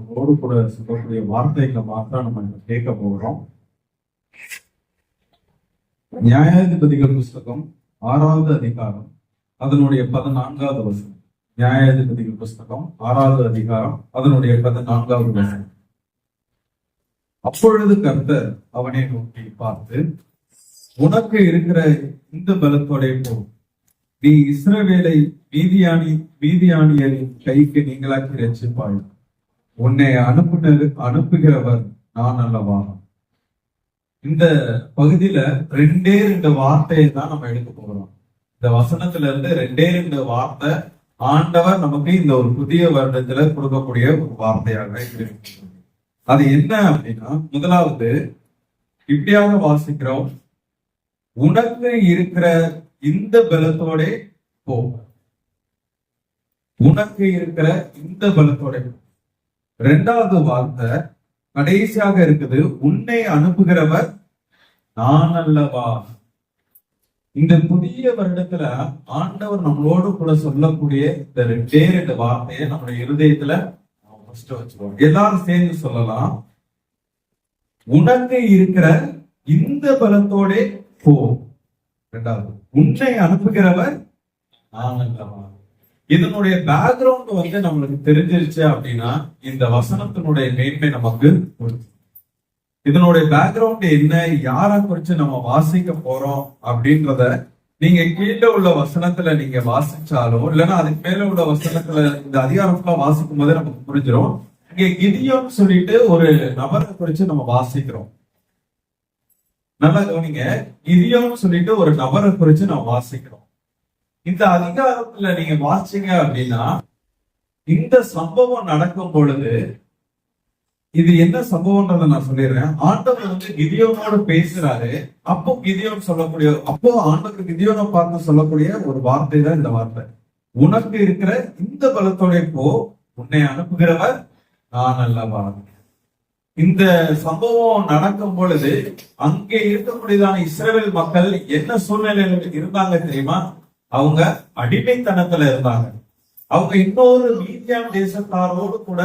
நம்மளோடு கூட சொல்லக்கூடிய வார்த்தைகளை மாத்திரம் நம்ம கேட்க போகிறோம். நியாயாதிபதிகள் புஸ்தகம் ஆறாவது அதிகாரம் அதனுடைய பதினான்காவது வசனம். நியாயாதிபதிகள் புஸ்தகம் ஆறாவது அதிகாரம் அதனுடைய பதினான்காவது வசனம். அப்பொழுது கர்த்தர் அவனை நோக்கி பார்த்து உனக்கு இருக்கிற இந்த பலத்தோட போ. நீ இஸ்ரவேலை மீதியானி மீதியானியரின் கைக்கு நீங்களாக்கி ரட்சிப்பாய். உன்னை அனுப்புனர் அனுப்புகிறவர் நான் அல்லவா? இந்த பகுதியில ரெண்டே ரெண்டு வார்த்தையை தான் நம்ம எடுக்க போகிறோம் இந்த வசனத்துல இருந்து ரெண்டே ரெண்டு வார்த்தை ஆண்டவர் நமக்கு இந்த ஒரு புதிய வருடத்துல கொடுக்கக்கூடிய ஒரு வார்த்தையாக இருக்கு அது என்ன அப்படின்னா முதலாவது இப்படியாக வாசிக்கிறோம். உனக்கு இருக்கிற இந்த பலத்தோட போ. உனக்கு இருக்கிற இந்த பலத்தோட போ. ரெண்டாவது வார்த்தை கடைசியாக இருக்குது உன்னை அனுப்புகிறவர் நான் அல்லவா? இந்த புதிய வருடத்துல ஆண்டவர் நம்மளோடு கூட சொல்லக்கூடிய இந்த ரெண்டே ரெண்டு வார்த்தையை நம்மளுடைய இருதயத்துல ஃபர்ஸ்ட் வச்சுக்கோம் எல்லாரும் சேர்ந்து சொல்லலாம். உனக்கு இருக்கிற இந்த பலத்தோட போ. ரெண்டாவது உன்னை அனுப்புகிறவர் நான் அல்லவா? இதனுடைய பேக்ரவுண்ட் வந்து நம்மளுக்கு தெரிஞ்சிருச்சு அப்படின்னா இந்த வசனத்தினுடைய மேன்மை நமக்கு இதனுடைய பேக்ரவுண்ட் என்ன யாரை குறிச்சு நம்ம வாசிக்க போறோம் அப்படின்றத நீங்க கீழே உள்ள வசனத்துல நீங்க வாசிச்சாலும் இல்லைன்னா அதுக்கு மேல உள்ள வசனத்துல இந்த அதிகாரத்துல வாசிக்கும் போதே நமக்கு புரிஞ்சிடும் இங்க கிதியோன்னு சொல்லிட்டு ஒரு நபரை குறிச்சு நம்ம வாசிக்கிறோம். நல்லா கவனிங்க. கிதியோன்னு சொல்லிட்டு ஒரு நபரை குறிச்சு நம்ம வாசிக்கிறோம். இந்த அதிகாரத்துல நீங்க வாசிங்க அப்படின்னா இந்த சம்பவம் நடக்கும் பொழுது இது என்ன சம்பவம்ன்றத நான் சொல்லிடுறேன். ஆண்டவர் வந்து கிதியோனோட பேசுறாரு. அப்போ கிதியோன் சொல்லக்கூடிய அப்போ ஆண்டவர் கிதியோனை பார்த்து சொல்லக்கூடிய ஒரு வார்த்தை தான் இந்த வார்த்தை. உனக்கு இருக்கிற இந்த பலத்தோடைய போ உன்னை அனுப்புகிறவர் நான் அல்லவா. இந்த சம்பவம் நடக்கும் பொழுது அங்கே இருக்கக்கூடியதான இஸ்ரேல் மக்கள் என்ன சூழ்நிலையில இருந்தாங்க தெரியுமா? அவங்க அடிமைத்தனத்துல இருந்தாங்க. அவங்க இன்னொரு மீதியான் தேசத்தாரோடு கூட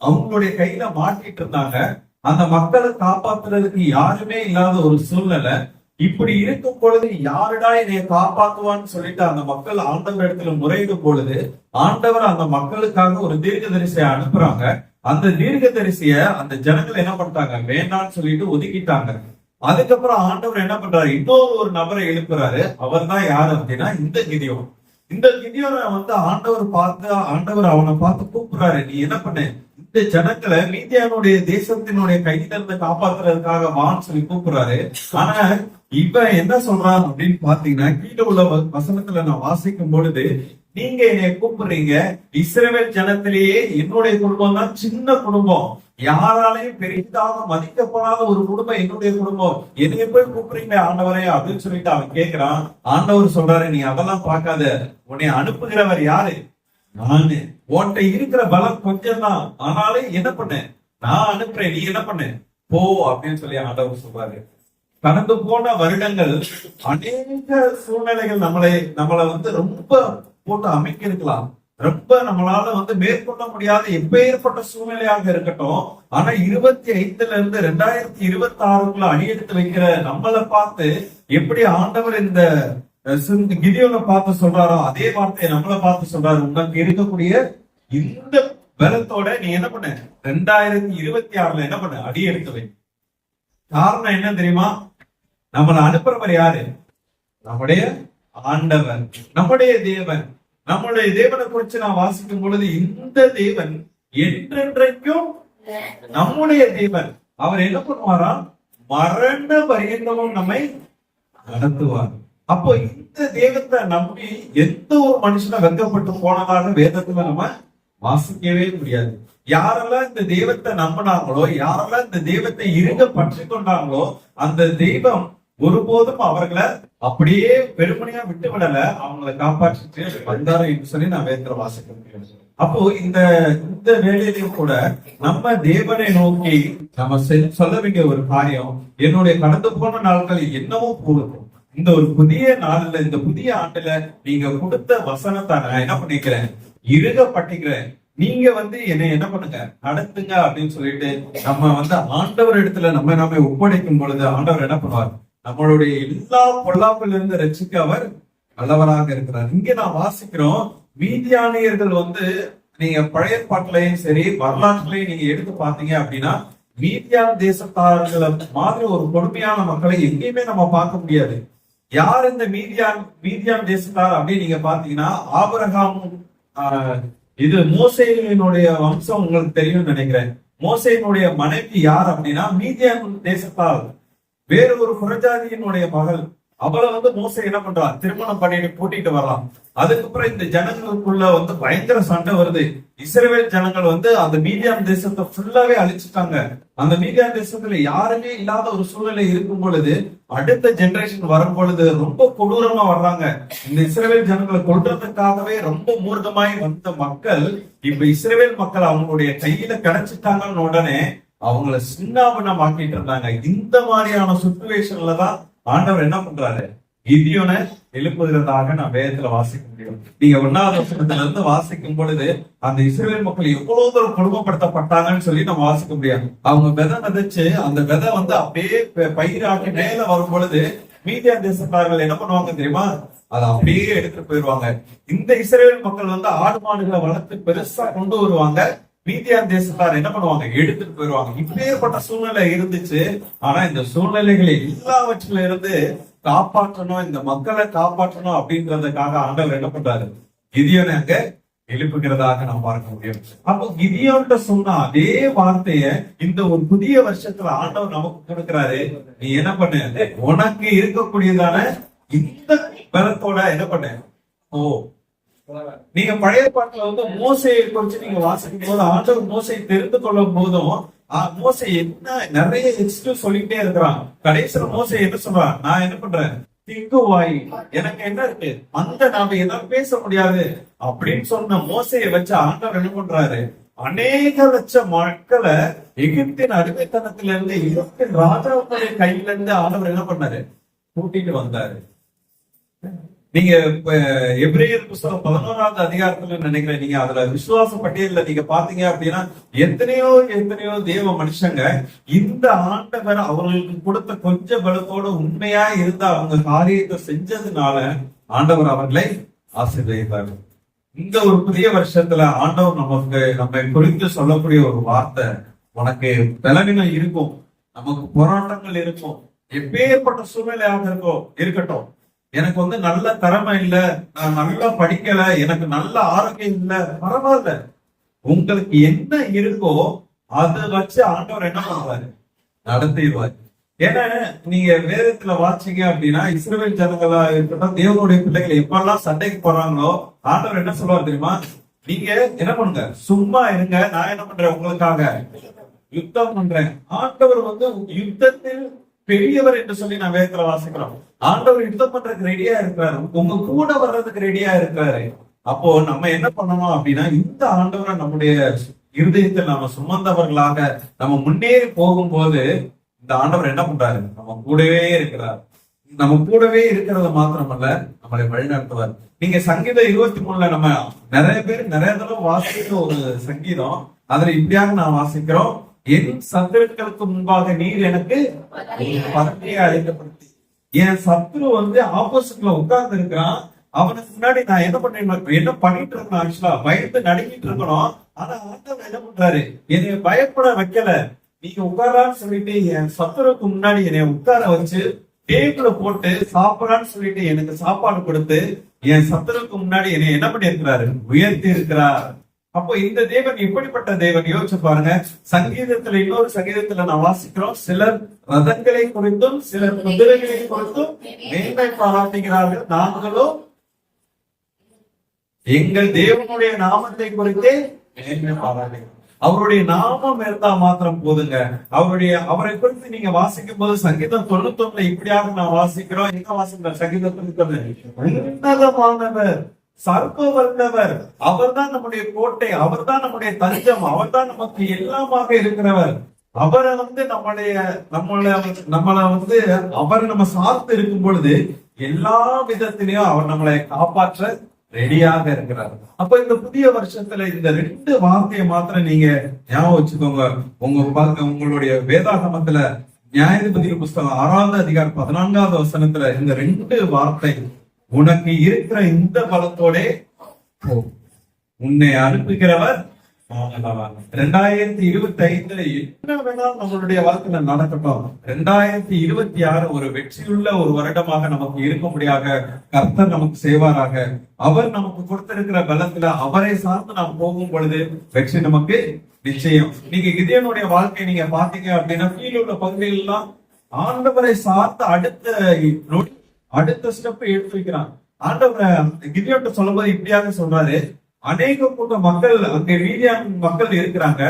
அவங்களுடைய கையில மாட்டிட்டு இருந்தாங்க. அந்த மக்களை காப்பாத்துறதுக்கு யாருமே இல்லாத ஒரு சூழ்நிலை. இப்படி இருக்கும் பொழுது யாருடா என்னைய காப்பாத்துவான்னு சொல்லிட்டு அந்த மக்கள் ஆண்டவர் இடத்துல முறையிடும் பொழுது ஆண்டவர் அந்த மக்களுக்காக ஒரு தீர்க்கதரிசியை அனுப்புறாங்க. அந்த தீர்க்கதரிசிய அந்த ஜனங்கள் என்ன பண்ணிட்டாங்க? வேண்டாம்னு சொல்லிட்டு ஒதுக்கிட்டாங்க. அதுக்கப்புறம் ஆண்டவர் என்ன பண்றாரு? இன்னொரு ஒரு நபரை எழுப்புறாரு. அவர் தான் யாரு அப்படின்னா இந்த கிதியோன். இந்த கிதியோனை வந்து ஆண்டவர் பார்த்து ஆண்டவர் அவனை பார்த்து கூப்பிடுறாரு. நீ என்ன பண்ணு? இந்த ஜனங்களை மீதியானுடைய தேசத்தினுடைய கையில இருந்து காப்பாத்துறதுக்காக வான்னு சொல்லி கூப்பிடுறாரு. ஆனா இவன் என்ன சொல்றான் அப்படின்னு பாத்தீங்கன்னா கீழே உள்ள வசனத்துல நான் வாசிக்கும் பொழுது நீங்க என்னை கூப்பிடுறீங்க இஸ்ரேல் ஜனத்திலேயே என்னுடைய குடும்பம் தான் சின்ன குடும்பம். யாராலையும் பெரிதாக மதிக்கப்படாத ஒரு குடும்பம் என்னுடைய குடும்பம். என்னைய போய் கூப்பிடுறீங்க ஆண்டவரே அப்படின்னு சொல்லிட்டு அவன் கேட்கிறான். ஆண்டவர் சொல்றாரு நீ அதெல்லாம் பார்க்காத. உன்னை அனுப்புகிறவர் யாரு? நானு. உன்கிட்ட இருக்கிற பலம் கொஞ்சம் தான் ஆனாலும் என்ன பண்ண? நான் அனுப்புறேன் நீ என்ன பண்ண? போ அப்படின்னு சொல்லி ஆண்டவர் சொல்றாரு. கடந்து போன வருடங்கள் அநேக சூழ்நிலைகள் நம்மளை நம்மளை வந்து ரொம்ப போட்டு அமைக்க இருக்கலாம் ரொம்ப நம்மளால வந்து மேற்கொள்ள முடியாத எப்பேற்பட்ட சூழ்நிலையாக இருக்கட்டும் ஆனா இருபத்தி ஐந்துல இருந்து ரெண்டாயிரத்தி இருபத்தி ஆறுக்குள்ள அடியெடுத்து வைக்கிற நம்மளை பார்த்து எப்படி ஆண்டவர் இந்த அஹ், பார்த்து சொல்றாரோ அதே வார்த்தையை நம்மளை பார்த்து சொல்றாரு. உங்களுக்கு இருக்கக்கூடிய இந்த பலத்தோட நீ என்ன பண்ண? ரெண்டாயிரத்தி இருபத்தி ஆறுல என்ன பண்ண? அடி எடுத்து வை. காரணம் என்ன தெரியுமா? நம்மளை அனுப்புறவர் யாரு? நம்முடைய ஆண்டவர் நம்முடைய தேவன் நம்முடைய தேவனை குறித்து நான் வாசிக்கும் பொழுது இந்த தேவன் என்றென்றைக்கும் நம்முடைய தேவன். அவர் என்ன பண்ணுவாரா? மரண பரியந்தமும் நம்மை நடத்துவார். அப்போ இந்த தெய்வத்தை நம்பி எந்த ஒரு மனுஷனும் வெக்கப்பட்டு போனதாக வேதத்துல நம்ம வாசிக்கவே முடியாது. யாரெல்லாம் இந்த தெய்வத்தை நம்பினாங்களோ யாரெல்லாம் இந்த தெய்வத்தை இருங்க பற்றி கொண்டாங்களோ அந்த தெய்வம் ஒருபோதும் அவர்களை அப்படியே பெருமனையா விட்டு விடல. அவங்களை காப்பாற்றிட்டு வந்தாரு என்று சொல்லி நான் வேந்திர வாசிக்கிறேன். அப்போ இந்த இந்த வேலையிலையும் கூட நம்ம தேவனை நோக்கி நம்ம சொல்ல வேண்டிய ஒரு காரியம் என்னுடைய கடந்து போன நாட்கள் என்னவோ போகுது இந்த ஒரு புதிய நாள்ல இந்த புதிய ஆண்டுல நீங்க கொடுத்த வசனத்தை நான் என்ன பண்ணிக்கிறேன்? இருக பட்டிக்கிறேன். நீங்க வந்து என்னை என்ன பண்ணுங்க? நடத்துங்க அப்படின்னு சொல்லிட்டு நம்ம வந்து ஆண்டவர் இடத்துல நம்ம நாம ஒப்படைக்கும் பொழுது ஆண்டவர் என்ன பண்ணுவார்? நம்மளுடைய எல்லா பொல்லாப்பிலிருந்து ரட்சிக்க அவர் நல்லவராக இருக்கிறார். இங்க நான் வாசிக்கிறோம் மீதியானியர்கள் வந்து நீங்க பழைய பாட்டிலையும் சரி வரலாற்றுலையும் நீங்க எடுத்து பாத்தீங்க அப்படின்னா மீதியான் தேசத்தார்களை மாதிரி ஒரு கொடுமையான மக்களை எங்கேயுமே நம்ம பார்க்க முடியாது. யார் இந்த மீதியான் மீதியான் தேசத்தார் அப்படின்னு நீங்க பாத்தீங்கன்னா ஆபரகாம் இது மோசையினுடைய வம்சம் உங்களுக்கு தெரியும்னு நினைக்கிறேன். மோசையினுடைய மனைவி யார் அப்படின்னா மீதியான் தேசத்தார். வேறு ஒரு புறஜாதியினுடைய மகள் அவளை வந்து மோச என்ன பண்றான் திருமணம் பண்ணிட்டு கூட்டிட்டு வரலாம். அதுக்கப்புறம் இந்த ஜனங்களுக்குள்ள வந்து பயங்கர சண்டை வருது. இஸ்ரேல் ஜனங்கள் வந்து அந்த மீடியான் தேசத்தை ஃபுல்லாவே அழிச்சிட்டாங்க. அந்த மீடியான் தேசத்துல யாருமே இல்லாத ஒரு சூழ்நிலை இருக்கும் பொழுது அடுத்த ஜெனரேஷன் வரும் பொழுது ரொம்ப கொடூரமா வர்றாங்க. இந்த இஸ்ரவேல் ஜனங்களை கொள்றதுக்காகவே ரொம்ப மூர்க்கமாய் வந்த மக்கள் இப்ப இஸ்ரவேல் மக்கள் அவங்களுடைய கையில கிடைச்சிட்டாங்கன்னு உடனே அவங்கள சின்னாபனம் ஆக்கிட்டு இருந்தாங்க. இந்த மாதிரியான சுச்சுவேஷன்ல தான் ஆண்டவர் என்ன பண்றாரு? கிதியோன எழுப்புகிறதாக நான் வேதத்துல வாசிக்க முடியும் நீங்க ஒன்னாவது வசனத்துல இருந்து வாசிக்கும் பொழுது அந்த இஸ்ரேல் மக்கள் எவ்வளவு தூரம் குடும்பப்படுத்தப்பட்டாங்கன்னு சொல்லி நம்ம வாசிக்க முடியாது. அவங்க விதை விதைச்சு அந்த விதை வந்து அப்படியே ப- பயிராக்கி மேல வரும் பொழுது மீதியா தேசக்காரர்கள் என்ன பண்ணுவாங்க தெரியுமா? அதை அப்படியே எடுத்துட்டு போயிடுவாங்க. இந்த இஸ்ரேல் மக்கள் வந்து ஆடு மாடுகளை வளர்த்து பெருசா கொண்டு வருவாங்க. மீதியான் தேசத்தார் என்ன பண்ணுவாங்க? எடுத்துட்டு போயிருவாங்க. இப்பேற்பட்ட சூழ்நிலை இருந்துச்சு. ஆனா இந்த சூழ்நிலைகளை எல்லாவற்றில இருந்து காப்பாற்றணும் இந்த மக்களை காப்பாற்றணும் அப்படின்றதுக்காக ஆண்டவர் என்ன பண்றாரு? கிதியோனை அங்க எழுப்புகிறதாக நாம் பார்க்க முடியும். அப்போ கிதியோன்ட்ட சொன்ன அதே வார்த்தைய இந்த ஒரு புதிய வருஷத்துல ஆண்டவர் நமக்கு கொடுக்கிறாரு. நீ என்ன பண்ணு? உனக்கு இருக்கக்கூடியதான இந்த பலத்தோட என்ன பண்ண? ஓ நீங்க பழைய பாட்டுல வந்து மோசையை குறிச்சு நீங்க வாசிக்கும் போது ஆண்டவர் மோசை தெரிந்து கொள்ளும் போதும் மோசை என்ன நிறைய எக்ஸ்கியூஸ் சொல்லிட்டே இருக்கிறான். கடைசியில மோசை என்ன சொல்றான்? நான் என்ன பண்றேன்? திங்கு வாய் எனக்கு என்ன இருக்கு? அந்த நாம எதாவது பேச முடியாது. அப்படின்னு சொன்ன மோசையை வச்சு ஆண்டவர் என்ன பண்றாரு? அநேக லட்சம் மக்களை எகிப்தின் அடிமைத்தனத்தில இருந்து எகிப்தின் ராஜாவுடைய கையில இருந்து ஆண்டவர் என்ன பண்ணாரு? கூட்டிட்டு வந்தாரு. நீங்க எப்ரேயர் புஸ்தகம் பதினோராவது அதிகாரத்துல நினைக்கிறேன் நீங்க. அதுல விசுவாச பட்டியல நீங்க பாத்தீங்க அப்படின்னா எத்தனையோ எத்தனையோ தேவ மனுஷங்க இந்த ஆண்டவர் அவர்களுக்கு கொடுத்த கொஞ்ச பலத்தோட உண்மையா இருந்த அவங்க காரியத்தை செஞ்சதுனால ஆண்டவர் அவர்களை ஆசீர்வதித்தார் இந்த ஒரு புதிய வருஷத்துல ஆண்டவர் நமக்கு நம்மை குறித்து சொல்லக்கூடிய ஒரு வார்த்தை உனக்கு பலவீனம் இருக்கும் நமக்கு போராட்டங்கள் இருக்கும் எப்பேற்பட்ட சூழ்நிலையாக இருக்கோ இருக்கட்டும். எனக்கு வந்து நல்ல திறமை இல்ல நான் நல்லா படிக்கல எனக்கு நல்ல ஆரோக்கியம் இல்ல பரவாயில்ல. உங்களுக்கு என்ன இருக்கோ அதை வச்சு ஆண்டவர் என்ன பண்ணுவாரு? நடத்திடுவாரு. ஏன்னா நீங்க வேதத்துல வாசிங்க அப்படின்னா இஸ்ரேல் ஜனங்களா இருக்கட்டும் தேவனுடைய பிள்ளைகள் எப்பெல்லாம் சண்டைக்கு போறாங்களோ ஆண்டவர் என்ன சொல்லுவார் தெரியுமா? நீங்க என்ன பண்ணுங்க? சும்மா இருங்க நான் என்ன பண்றேன் உங்களுக்காக? யுத்தம் பண்றேன். ஆண்டவர் வந்து யுத்தத்தில் பெரியவர் என்று சொல்லி நான் வேதத்துல வாசிக்கிறோம். ஆண்டவர் யுத்தம் பண்றதுக்கு ரெடியா இருக்கிறாரு. உங்க கூட வர்றதுக்கு ரெடியா இருக்கிறாரு. அப்போ நம்ம என்ன பண்ணணும் அப்படின்னா இந்த ஆண்டவரை நம்முடைய இருதயத்தில் நம்ம சுமந்தவர்களாக நம்ம முன்னேறி போகும்போது இந்த ஆண்டவர் என்ன பண்றாரு? நம்ம கூடவே இருக்கிறார். நம்ம கூடவே இருக்கிறது மாத்திரமல்ல நம்மளை வழிநடத்துவார். நீங்க சங்கீதம் இருபத்தி மூணுல நம்ம நிறைய பேர் நிறைய தடவை வாசிக்கிற ஒரு சங்கீதம். அதுல இப்படியாக நான் வாசிக்கிறோம். என் சத்துருக்களுக்கு முன்பாக நீர் எனக்கு பதவியை அழைக்கப்படுத்தி என் சத்ரு வந்து ஆப்போசிட்ல உட்கார்ந்து இருக்கிறான் அவனுக்கு முன்னாடி நான் என்ன பண்ணேன் என்ன பண்ணிட்டு இருக்கணும் ஆக்சுவலா? பயந்து நடுங்கிட்டு இருக்கணும். ஆனா ஆண்டவர் என்ன பண்றாரு? என்னை பயப்பட வைக்கல. நீங்க உட்காரான்னு சொல்லிட்டு என் சத்துருக்கு முன்னாடி என்னை உட்கார வச்சு டேபிள போட்டு சாப்பிடறான்னு சொல்லிட்டு எனக்கு சாப்பாடு கொடுத்து என் சத்துருக்கு முன்னாடி என்னை என்ன பண்ணி இருக்கிறாரு உயர்த்தி இருக்கிறார். அப்போ இந்த தேவன் எப்படிப்பட்ட தேவன்? யோசிச்சு பாருங்க. சங்கீதத்துல இன்னொரு சங்கீதத்துல நான் வாசிக்கிறோம். சிலர் ரதங்களை குறித்தும் சிலர் குதிரைகளை குறித்தும் மேன்மை பாராட்டுகிறார்கள். நாங்களோ எங்கள் தேவனுடைய நாமத்தை குறித்தே மேன்மை பாராட்டுகிறோம். அவருடைய நாமம் இருந்தா மாத்திரம் போதுங்க. அவருடைய அவரை குறித்து நீங்க வாசிக்கும் போது சங்கீதம் தொண்ணூத்தொன்னுல இப்படியாக நான் வாசிக்கிறோம். எங்க வாசிக்கிறேன் சங்கீதம் உன்னதமானவர். சர்வ வல்லவர் அவர்தான் நம்முடைய கோட்டை அவர்தான் நம்முடைய தஞ்சம் அவர்தான் நமக்கு எல்லாமாக இருக்கிறவர். அவரை வந்து நம்முடைய நம்மள நம்மளை வந்து அவரை நம்ம சார்ந்து இருக்கும் பொழுது எல்லா விதத்திலையும் அவர் நம்மளை காப்பாற்ற ரெடியாக இருக்கிறார். அப்ப இந்த புதிய வருஷத்துல இந்த ரெண்டு வார்த்தையை மாத்திரம் நீங்க ஞாபகம் வச்சுக்கோங்க. உங்க உங்களுடைய வேதாகமத்துல நியாயாதிபதி புஸ்தகம் ஆறாவது அதிகாரம் பதினான்காவது வசனத்துல இந்த ரெண்டு வார்த்தை உனக்கு இருக்கிற இந்த பலத்தோட உன்னை அனுப்புகிறவர் ரெண்டாயிரத்தி இருபத்தி ஐந்துல என்ன வேணாலும் நம்மளுடைய வாழ்க்கையில நடக்கட்டும். ரெண்டாயிரத்தி இருபத்தி ஆறு ஒரு வெற்றியுள்ள ஒரு வருடமாக நமக்கு இருக்கும்படியாக கர்த்தர் நமக்கு செய்வாராக. அவர் நமக்கு கொடுத்திருக்கிற பலத்துல அவரை சார்ந்து நாம் போகும் பொழுது வெற்றி நமக்கு நிச்சயம். நீங்க இதயனுடைய வாழ்க்கையை நீங்க பாத்தீங்க அப்படின்னா கீழே உள்ள பகுதிகள் எல்லாம் ஆண்டவரை சார்ந்த அடுத்த நொடி, அடுத்த ஸ்டெப் எடுத்து வைக்கிறான் ஆண்டவரை சொல்லும் போது இப்படியாக சொல்றாரு. அநேக கூட்ட மக்கள் அங்க மீடியா மக்கள் இருக்கிறாங்க.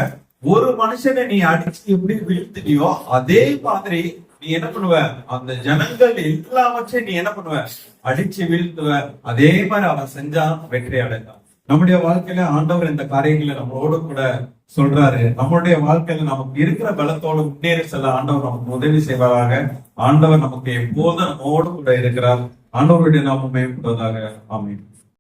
ஒரு மனுஷனை நீ அடிச்சு எப்படி வீழ்த்துட்டியோ அதே மாதிரி நீ என்ன பண்ணுவ? அந்த ஜனங்கள் எல்லாவற்றையும் நீ என்ன பண்ணுவ? அடிச்சு வீழ்த்துவ. அதே மாதிரி அவன் செஞ்சா வெற்றி அடைந்தான் நம்முடைய வாழ்க்கையில ஆண்டவர் இந்த காரியங்களை நம்மளோட கூட சொல்றாரு. நம்மளுடைய வாழ்க்கையில நமக்கு இருக்கிற பலத்தோடு முன்னேறி செல்ல ஆண்டவர் நமக்கு உதவி செய்வதாக ஆண்டவர் நமக்கு எப்போதும் நம்மோடு கூட இருக்கிறார். ஆண்டவருடைய நாமமே மேம்படுவதாக அமையும்